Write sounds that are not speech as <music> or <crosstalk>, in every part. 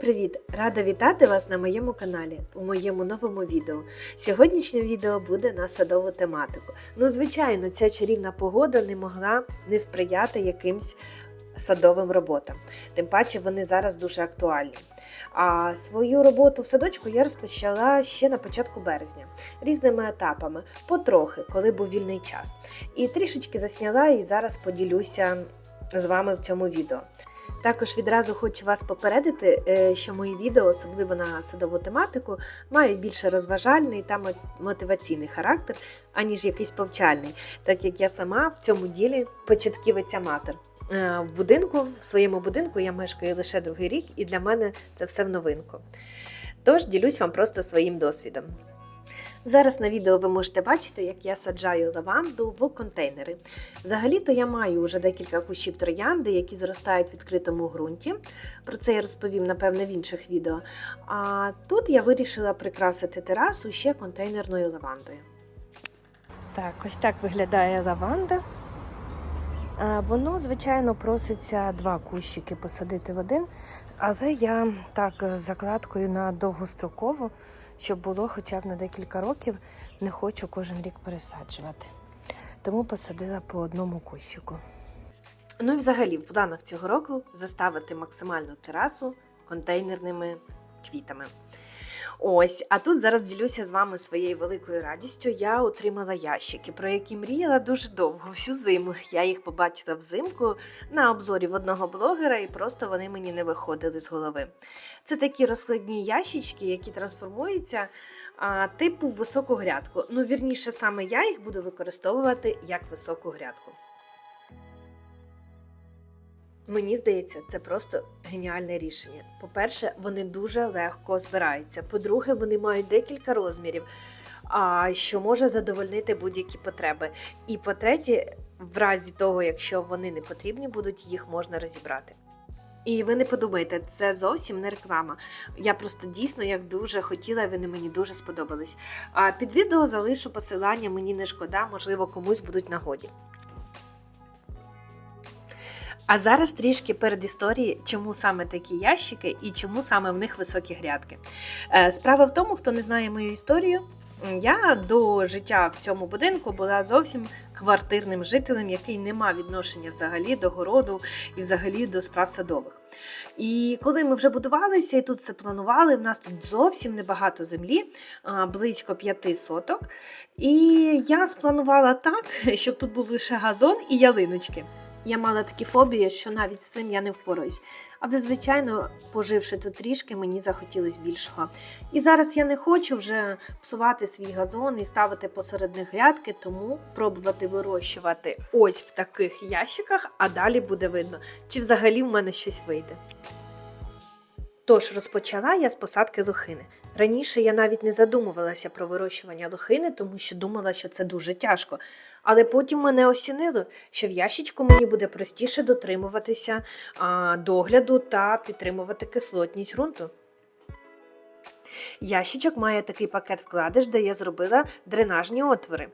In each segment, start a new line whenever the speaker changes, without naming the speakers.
привіт! Рада вітати вас на моєму каналі у моєму новому відео. Сьогоднішнє відео буде на садову тематику. Ну, звичайно, ця чарівна погода не могла не сприяти якимсь садовим роботам. Тим паче вони зараз дуже актуальні. А свою роботу в садочку я розпочала ще на початку березня різними етапами, потрохи, коли був вільний час. І трішечки засняла і зараз поділюся з вами в цьому відео. Також відразу хочу вас попередити, е, що мої відео, особливо на садову тематику, мають більше розважальний та мотиваційний характер, аніж якийсь повчальний, так як я сама в цьому ділі початківець аматор. Е, В будинку, в своєму будинку я мешкаю лише другий рік, і для мене це все в новинку. Тож ділюсь вам просто своїм досвідом. Зараз на відео ви можете бачити, як я саджаю лаванду в контейнери. Взагалі-то я маю вже декілька кущів троянди, які зростають в відкритому ґрунті. Про це я розповім, напевне, в інших відео. А тут я вирішила прикрасити терасу ще контейнерною лавандою. Так, ось так виглядає лаванда. Воно, звичайно, проситься два кущики посадити в один, але я так закладкою на довгостроково, щоб було хоча б на декілька років, не хочу кожен рік пересаджувати. Тому посадила по одному кущику. Ну і взагалі в планах цього року заставити максимальну терасу контейнерними квітами. Ось, а тут зараз ділюся з вами своєю великою радістю. Я отримала ящики, про які мріяла дуже довго, всю зиму. Я їх побачила взимку на обзорі в одного блогера, і просто вони мені не виходили з голови. Це такі розкладні ящички, які трансформуються а, типу в високу грядку. Ну, вірніше, саме я їх буду використовувати як високу грядку. Мені здається, це просто геніальне рішення. По-перше, вони дуже легко збираються. По-друге, вони мають декілька розмірів, а що може задовольнити будь-які потреби. І по-третє, в разі того, якщо вони не потрібні будуть, їх можна розібрати. І ви не подумайте, це зовсім не реклама. Я просто дійсно як дуже хотіла, і вони мені дуже сподобались. А під відео залишу посилання, мені не шкода, можливо, комусь будуть нагоді. А зараз трішки перед історії, чому саме такі ящики і чому саме в них високі грядки. Е, Справа в тому, хто не знає мою історію. Я до життя в цьому будинку була зовсім квартирним жителем, який не мав відношення взагалі до городу і взагалі до справ садових. І коли ми вже будувалися і тут все планували, в нас тут зовсім небагато землі, близько п'яти соток. І я спланувала так, <laughs> щоб тут був лише газон і ялиночки. Я мала такі фобії, що навіть з цим я не впораюсь. Але, звичайно, поживши тут трішки, мені захотілося більшого. І зараз я не хочу вже псувати свій газон і ставити посеред них грядки, тому пробувати вирощувати ось в таких ящиках, а далі буде видно, чи взагалі в мене щось вийде. Тож розпочала я з посадки лохини. Раніше я навіть не задумувалася про вирощування лохини, тому що думала, що це дуже тяжко. Але потім мене осінило, що в ящичку мені буде простіше дотримуватися а, догляду та підтримувати кислотність ґрунту. Ящичок має такий пакет вкладиш, де я зробила дренажні отвори.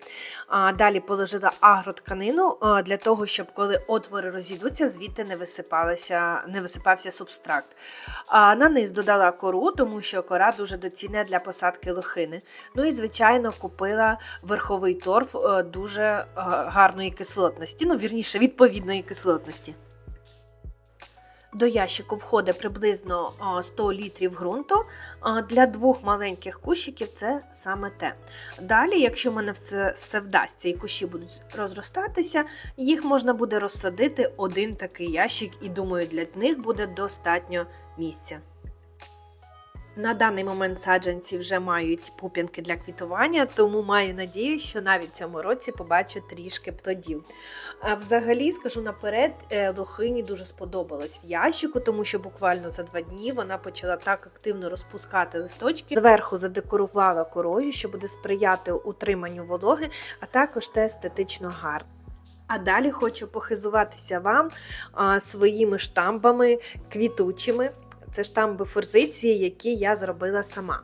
А, далі положила агротканину для того, щоб коли отвори розійдуться, звідти не висипалася, не висипався субстракт. А на низ додала кору, тому що кора дуже доцільна для посадки лохини. Ну і, звичайно, купила верховий торф е, дуже е, гарної кислотності, ну, вірніше, відповідної кислотності. До ящику входить приблизно 100 літрів ґрунту. Для двох маленьких кущиків це саме те. Далі, якщо в мене все, все вдасться і кущі будуть розростатися, їх можна буде розсадити один такий ящик, і думаю, для них буде достатньо місця. На даний момент саджанці вже мають пуп'янки для квітування, тому маю надію, що навіть в цьому році побачу трішки плодів. А взагалі, скажу наперед, е, лохині дуже сподобалось в ящику, тому що буквально за два дні вона почала так активно розпускати листочки. Зверху задекорувала корою, що буде сприяти утриманню вологи, а також те естетично гарно. А далі хочу похизуватися вам а, своїми штамбами квітучими. Це штамби форзиції, які я зробила сама.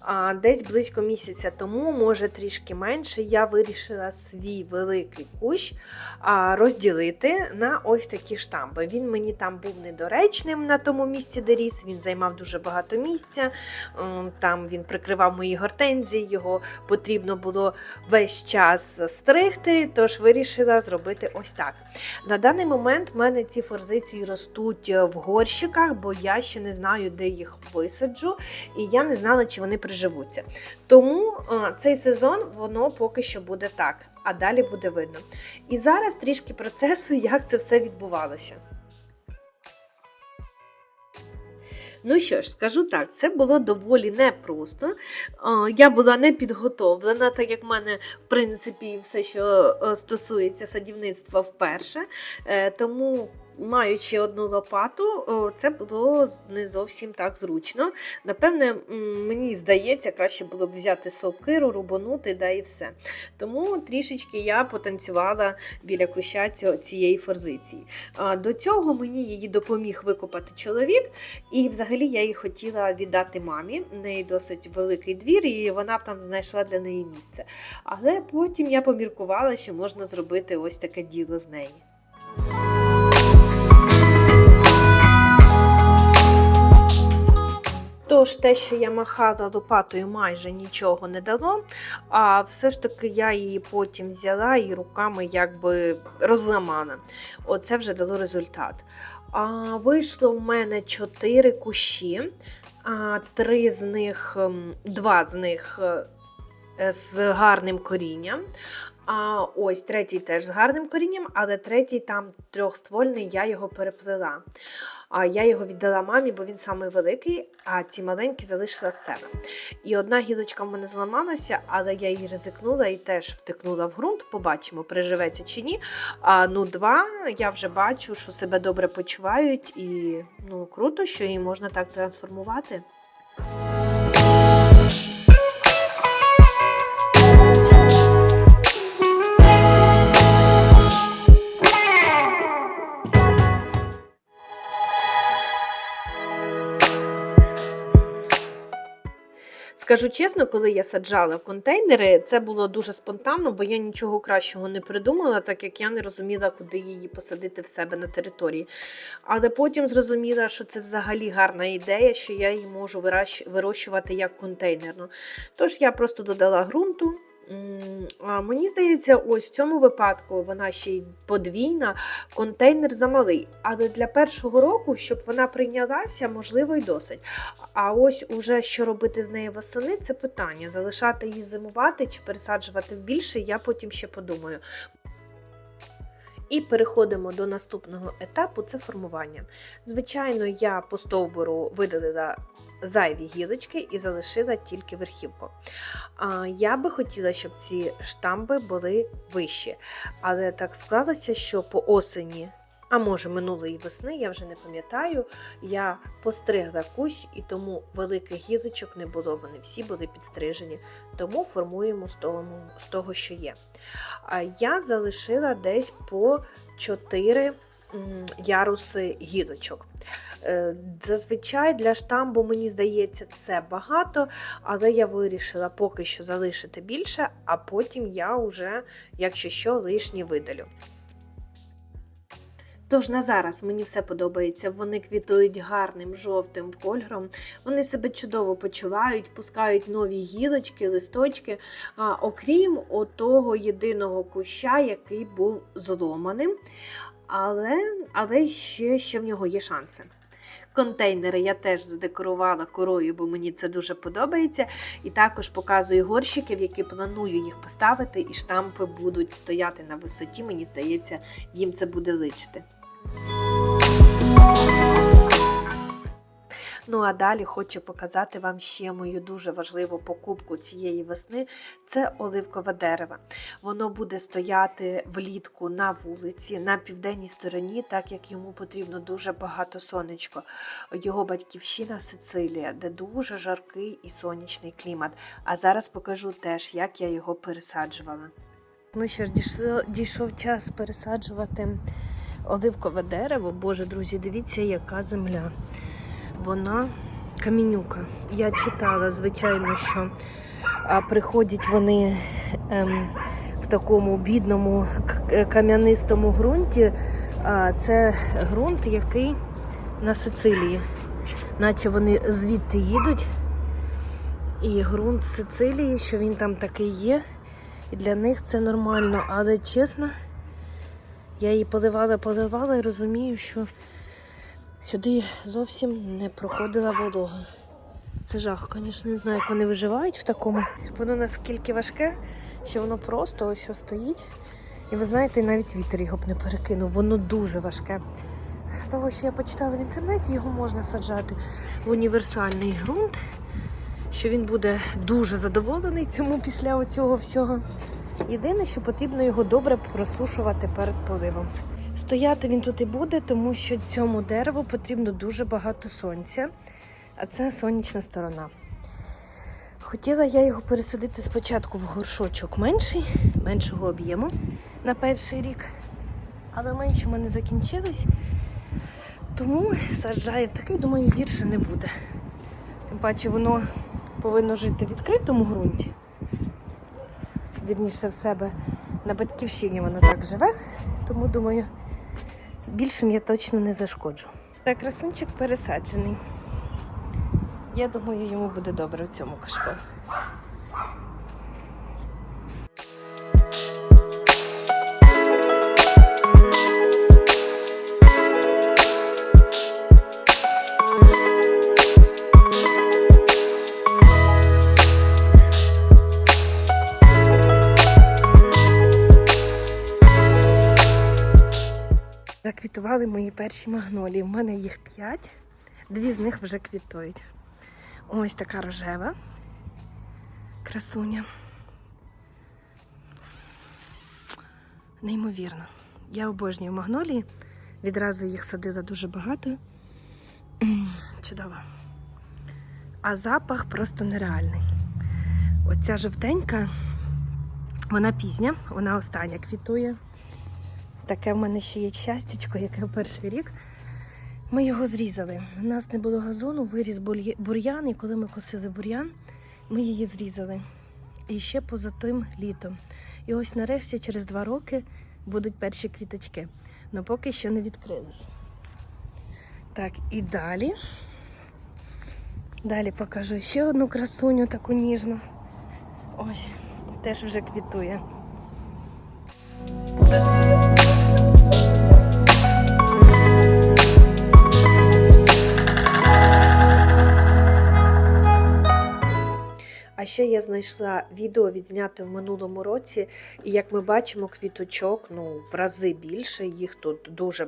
А, Десь близько місяця тому, може трішки менше, я вирішила свій великий кущ а, розділити на ось такі штамби. Він мені там був недоречним на тому місці, де ріс. Він займав дуже багато місця. Там він прикривав мої гортензії, його потрібно було весь час стригти, тож вирішила зробити ось так. На даний момент в мене ці форзиції ростуть е, в горщиках, бо я ще не знаю, де їх висаджу, і я не знала, чи вони приживуться. Тому е, цей сезон воно поки що буде так, а далі буде видно. І зараз трішки процесу, <laughs> як це все відбувалося. Ну що ж, скажу так, це було доволі непросто. Е, Я була не підготовлена, так як в мене, в принципі, все, що е, стосується садівництва вперше. Тому, маючи одну лопату, це було не зовсім так зручно. Напевне, мені здається, краще було б взяти сокиру, рубанути, да і все. Тому трішечки я потанцювала біля куща цієї форзиції. До цього мені її допоміг викопати чоловік, і взагалі я її хотіла віддати мамі. В неї досить великий двір, і вона б там знайшла для неї місце. Але потім я поміркувала, що можна зробити ось таке діло з неї. Тож те, що я махала лопатою, майже нічого не дало. А все ж таки я її потім взяла і руками якби розламала. Оце вже дало результат. А, вийшло в мене чотири кущі, а, три з них, ем, два з них е, з гарним корінням. А ось третій теж з гарним корінням, але третій там трьохствольний, я його переплела. А я його віддала мамі, бо він самий великий, а ці маленькі залишила в себе. І одна гілочка в мене зламалася, але я її ризикнула і теж втикнула в ґрунт. Побачимо, приживеться чи ні. А ну, два я вже бачу, що себе добре почувають, і ну круто, що її можна так трансформувати. Скажу чесно, коли я саджала в контейнери, це було дуже спонтанно, бо я нічого кращого не придумала, так як я не розуміла, куди її посадити в себе на території. Але потім зрозуміла, що це взагалі гарна ідея, що я її можу вирощувати як контейнерну. Тож я просто додала ґрунту. Мені здається, ось в цьому випадку вона ще й подвійна, контейнер замалий. Але для першого року, щоб вона прийнялася, можливо, й досить. А ось уже що робити з нею восени, це питання. Залишати її зимувати чи пересаджувати в більше, я потім ще подумаю. І переходимо до наступного етапу це формування. Звичайно, я по стовбуру видалила зайві гілочки і залишила тільки верхівку. Я би хотіла, щоб ці штамби були вищі, але так склалося, що по осені. А може, минулої весни, я вже не пам'ятаю, я постригла кущ, і тому великих гілочок не було. Вони всі були підстрижені. Тому формуємо з того, що є. Я залишила десь по 4 м, яруси гілочок. Е, Зазвичай для штамбу, мені здається, це багато, але я вирішила поки що залишити більше, а потім я вже, якщо що, лишні видалю. Тож на зараз мені все подобається. Вони квітують гарним жовтим кольором. Вони себе чудово почувають, пускають нові гілочки, листочки. А, окрім отого єдиного куща, який був зломаним. Але, але ще, ще в нього є шанси. Контейнери я теж задекорувала корою, бо мені це дуже подобається. І також показую горщики, в які планую їх поставити, і штампи будуть стояти на висоті. Мені здається, їм це буде личити. Ну а далі хочу показати вам ще мою дуже важливу покупку цієї весни це оливкове дерево. Воно буде стояти влітку на вулиці на південній стороні, так як йому потрібно дуже багато сонечко. Його батьківщина Сицилія, де дуже жаркий і сонячний клімат. А зараз покажу теж, як я його пересаджувала. Ну що ж, дійшов час пересаджувати оливкове дерево. Боже, друзі, дивіться, яка земля. Вона камінюка. Я читала, звичайно, що приходять вони ем, в такому бідному е, кам'янистому ґрунті. А, це ґрунт, який на Сицилії, наче вони звідти їдуть. І ґрунт Сицилії, що він там такий є. І для них це нормально. Але чесно, я її поливала, поливала і розумію, що сюди зовсім не проходила волога. Це жах, звісно, не знаю, як вони виживають в такому. Воно наскільки важке, що воно просто ось ось стоїть. І ви знаєте, навіть вітер його б не перекинув. Воно дуже важке. З того, що я почитала в інтернеті, його можна саджати в універсальний ґрунт, що він буде дуже задоволений цьому після цього всього. Єдине, що потрібно його добре просушувати перед поливом. Стояти він тут і буде, тому що цьому дереву потрібно дуже багато сонця, а це сонячна сторона. Хотіла я його пересадити спочатку в горшочок менший, меншого об'єму на перший рік, але менші в мене закінчились. Тому саджаю в такий, думаю, гірше не буде. Тим паче воно повинно жити в відкритому ґрунті. Вірніше в себе на батьківщині воно так живе, тому думаю, більшим я точно не зашкоджу. Так, красунчик пересаджений. Я думаю, йому буде добре в цьому кашпо. Заквітували мої перші магнолії. У мене їх п'ять, дві з них вже квітують. Ось така рожева красуня. Неймовірно. Я обожнюю магнолії. Відразу їх садила дуже багато. Чудово. А запах просто нереальний. Оця жовтенька, вона пізня, вона остання квітує. Таке в мене ще є щастячко, яке перший рік. Ми його зрізали. У нас не було газону, виріс бур'ян, і коли ми косили бур'ян, ми її зрізали. І ще поза тим літом. І ось нарешті, через два роки, будуть перші квіточки. але поки що не відкрились. Так, і далі. Далі покажу ще одну красуню таку ніжну. Ось, теж вже квітує. А ще я знайшла відео відзняте в минулому році, і як ми бачимо, квіточок ну в рази більше, їх тут дуже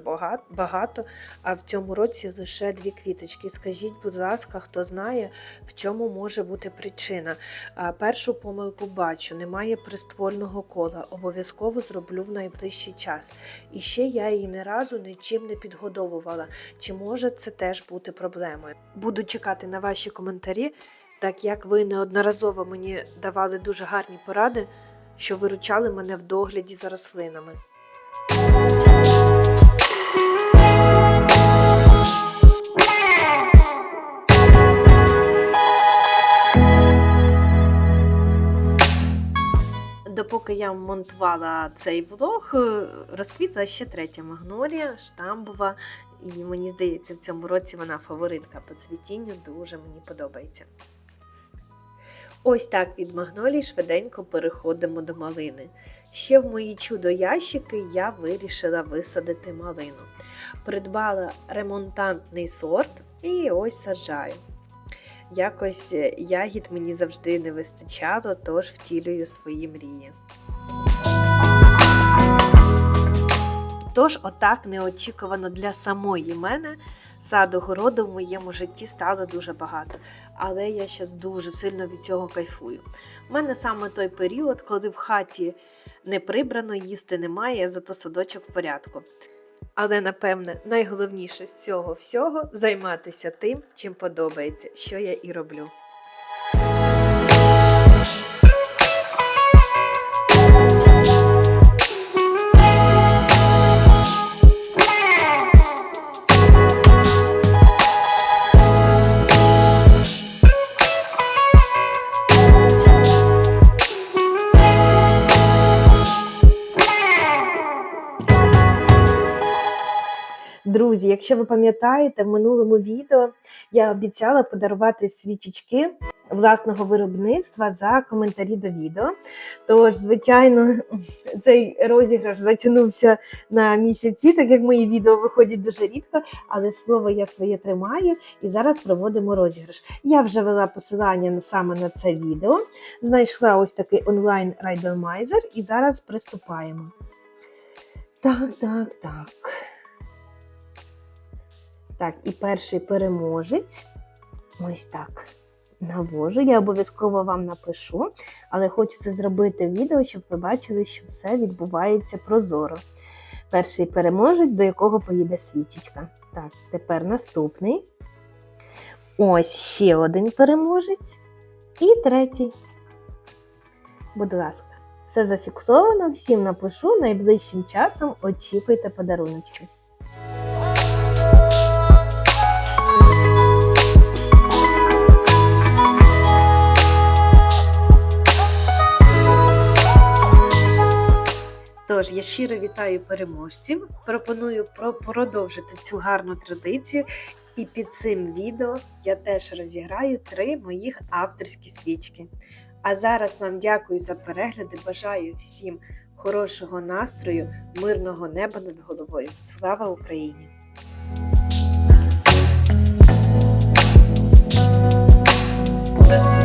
багато. А в цьому році лише дві квіточки. Скажіть, будь ласка, хто знає, в чому може бути причина? Першу помилку бачу, немає приствольного кола. Обов'язково зроблю в найближчий час. І ще я її ні разу нічим не підгодовувала. Чи може це теж бути проблемою? Буду чекати на ваші коментарі так як ви неодноразово мені давали дуже гарні поради, що виручали мене в догляді за рослинами. Допоки я монтувала цей влог, е, розквітла ще третя магнолія, штамбова. І мені здається, в цьому році вона фаворитка по цвітінню, дуже мені подобається. Ось так від магнолій швиденько переходимо до малини. Ще в мої чудо-ящики я вирішила висадити малину. Придбала ремонтантний сорт і ось саджаю. Якось е, ягід мені завжди не вистачало, тож втілюю свої мрії. Тож, отак неочікувано для самої мене саду городу в моєму житті стало дуже багато. Але я зараз дуже сильно від цього кайфую. У мене саме той період, коли в хаті не прибрано, їсти немає, зато садочок в порядку. Але напевне найголовніше з цього всього займатися тим, чим подобається, що я і роблю. Друзі, якщо ви пам'ятаєте, в минулому відео я обіцяла подарувати свічечки власного виробництва за коментарі до відео. Тож, звичайно, <laughs> цей розіграш затягнувся на місяці, так як мої відео виходять дуже рідко, але слово я своє тримаю і зараз проводимо розіграш. Я вже вела посилання саме на це відео, знайшла ось такий онлайн райдермайзер і зараз приступаємо. Так, так, так. Так, і перший переможець. Ось так. Навожу. Я обов'язково вам напишу, але хочу це зробити відео, щоб ви бачили, що все відбувається прозоро. Перший переможець, до якого поїде свічечка. Так, тепер наступний. Ось ще один переможець. І третій. Будь ласка, все зафіксовано, всім напишу. Найближчим часом очікуйте подаруночки. Тож я щиро вітаю переможців. Пропоную продовжити цю гарну традицію. І під цим відео я теж розіграю три моїх авторські свічки. А зараз вам дякую за перегляди. Бажаю всім хорошого настрою, мирного неба над головою. Слава Україні! thank you